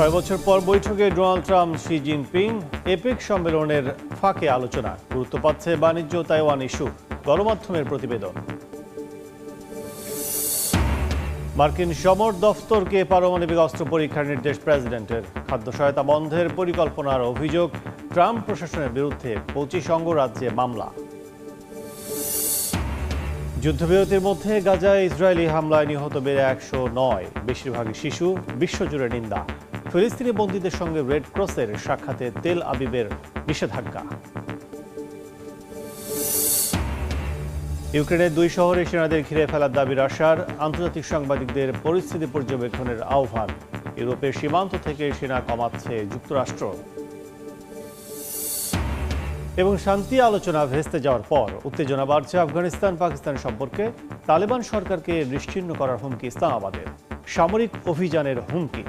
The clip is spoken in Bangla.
ছয় বছর পর বৈঠকে Donald Trump, Xi Jinping, APEC সম্মেলনের ফাঁকে আলোচনা গুরুত্ব পাচ্ছে বাণিজ্য তাইওয়ান ইস্যু, গণমাধ্যমের প্রতিবেদন। মার্কিন সমর দফতরকে পারমাণবিক অস্ত্র পরীক্ষার নির্দেশ প্রেসিডেন্টের। খাদ্য সহায়তা বন্ধের পরিকল্পনার অভিযোগ, ট্রাম্প প্রশাসনের বিরুদ্ধে পঁচিশ অঙ্গরাজ্যে মামলা। যুদ্ধবিরতির মধ্যে গাজায় ইসরায়েলি হামলায় নিহত বেড়ে একশো নয়। বেশিরভাগই শিশু, বিশ্বজুড়ে নিন্দা। ফিলিস্তিনি বন্দীদের সঙ্গে রেড ক্রসের সাক্ষাতে তেল আবিবের নিষেধাজ্ঞা। ইউক্রেনের দুই শহরে সেনাদের ঘিরে ফেলার দাবি রাশার আন্তর্জাতিক সাংবাদিকদের পরিস্থিতি পর্যবেক্ষণের আহ্বান। ইউরোপের সীমান্ত থেকে সেনা কমাচ্ছে যুক্তরাষ্ট্র। এবং শান্তি আলোচনা ভেস্তে যাওয়ার পর উত্তেজনা বাড়ছে আফগানিস্তান, পাকিস্তান সম্পর্কে। তালেবান সরকারকে নিশ্চিহ্ন করার হুমকি ইসলামাবাদের। সামরিক অভিযানের হুমকি।